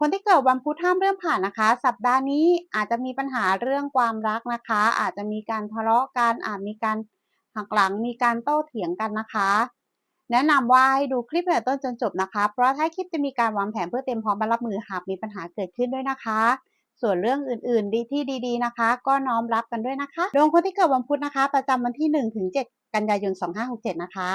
คนที่เกิดวันพุธห้ามเรื่องผ่านนะคะ สัปดาห์นี้อาจจะมีปัญหาเรื่องความรักนะคะ อาจจะมีการทะเลาะกันอาจมีการหักหลังมีการโต้เถียงกันนะคะ แนะนำว่าให้ดูคลิปตั้งแต่ต้นจนจบนะคะ เพราะท้าคลิปจะมีการวางแผนเพื่อเตรียมพร้อมรับมือหากมีปัญหาเกิดขึ้นด้วยนะคะ ส่วนเรื่องอื่นๆ ดีที่ดี ๆนะคะ ก็น้อมรับกันด้วยนะคะดวงคนที่เกิดวันพุธนะคะ ประจำวันที่1ถึง7กันยายน 2567 นะคะ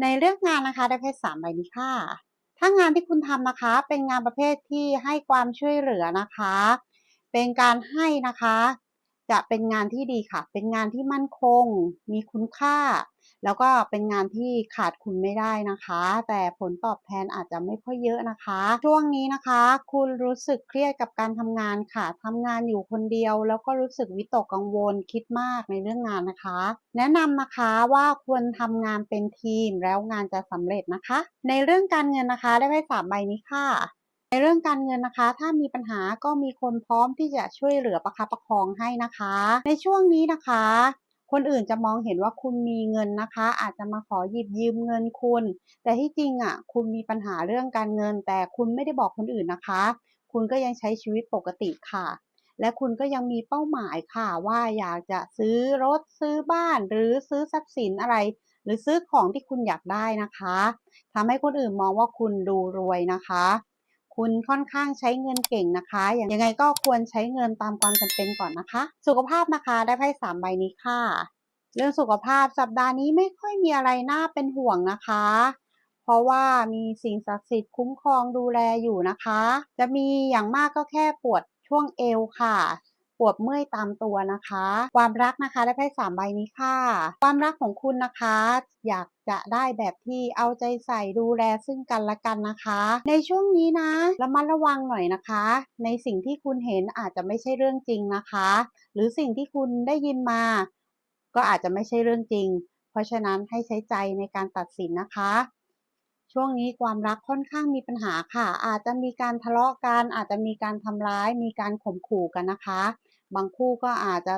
ในเรื่องงานนะคะได้ไพ่สามใบนี้ค่ะ ถ้างานที่คุณทำนะคะ เป็นงานประเภทที่ให้ความช่วยเหลือนะคะ เป็นการให้นะคะ จะเป็นงานที่ดีค่ะ เป็นงานที่มั่นคง มีคุณค่า แล้วก็เป็นงานที่ขาดคุณไม่ได้นะคะ แต่ผลตอบแทนอาจจะไม่ค่อยเยอะนะคะ ช่วงนี้นะคะ คุณรู้สึกเครียดกับการทำงานค่ะทำงานอยู่คนเดียว แล้วก็รู้สึกวิตกกังวลคิดมากในเรื่องงานนะคะ แนะนำนะคะว่าควรทำงานเป็นทีมแล้วงานจะสำเร็จนะคะ ในเรื่องการเงินนะคะได้ไพ่สามใบนี้ค่ะ ในเรื่องการเงินนะคะ ถ้ามีปัญหาก็มีคนพร้อมที่จะช่วยเหลือประคับประคองให้นะคะ ในช่วงนี้นะคะ คนอื่นจะมองเห็นว่าคุณมีเงินนะคะ อาจจะมาขอหยิบยืมเงินคุณ แต่ที่จริงอะคุณมีปัญหาเรื่องการเงิน แต่คุณไม่ได้บอกคนอื่นนะคะ คุณก็ยังใช้ชีวิตปกติค่ะ และคุณก็ยังมีเป้าหมายค่ะว่าอยากจะซื้อรถซื้อบ้าน หรือซื้อทรัพย์สินอะไร หรือซื้อของที่คุณอยากได้นะคะทำให้คนอื่นมองว่าคุณดูรวยนะคะ คุณค่อนข้างใช้เงินเก่งนะคะ อย่างยังไงก็ควรใช้เงินตามความจำเป็นก่อนนะคะ สุขภาพนะคะได้ไพ่สามใบนี้ค่ะ เรื่องสุขภาพสัปดาห์นี้ไม่ค่อยมีอะไรน่าเป็นห่วงนะคะ เพราะว่ามีสิ่งศักดิ์สิทธิ์คุ้มครองดูแลอยู่นะคะ จะมีอย่างมากก็แค่ปวดช่วงเอวค่ะ ปวดเมื่อยตามตัวนะคะ ความรักนะคะได้ไพ่สามใบนี้ค่ะ ความรักของคุณนะคะ อยากจะได้แบบที่เอาใจใส่ดูแลซึ่งกันและกันนะคะ ในช่วงนี้นะระมัดระวังหน่อยนะคะ ในสิ่งที่คุณเห็นอาจจะไม่ใช่เรื่องจริงนะคะ หรือสิ่งที่คุณได้ยินมา ก็อาจจะไม่ใช่เรื่องจริง เพราะฉะนั้นให้ใช้ใจในการตัดสินนะคะ ช่วงนี้ความรักค่อนข้างมีปัญหาค่ะ อาจจะมีการทะเลาะกันอาจจะมีการทำร้าย มีการข่มขู่กันนะคะ บางคู่ก็อาจจะ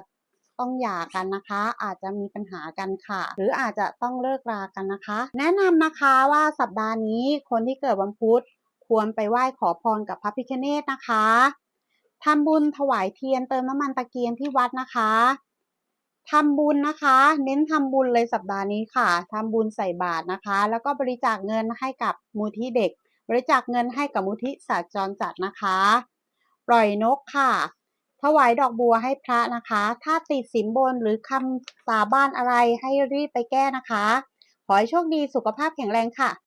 ต้องหย่ากันนะคะ อาจจะมีปัญหากันค่ะ หรืออาจจะต้องเลิกรากันนะคะ แนะนำนะคะว่าสัปดาห์นี้คนที่เกิดวันพุธควรไปไหว้ขอพรกับพระพิฆเนศนะคะทำบุญถวายเทียนเติมน้ำมันตะเกียงที่วัดนะคะทำบุญนะคะ เน้นทำบุญเลยสัปดาห์นี้ค่ะทำบุญใส่บาตรนะคะ แล้วก็บริจาคเงินให้กับมูลที่เด็ก บริจาคเงินให้กับมูลที่สัตว์จรจัดนะคะ ปล่อยนกค่ะ ถวายดอกบัวให้พระนะคะ ถ้าติดสินบนหรือคำสาบานอะไรให้รีบไปแก้นะคะ ขอให้โชคดีสุขภาพแข็งแรงค่ะ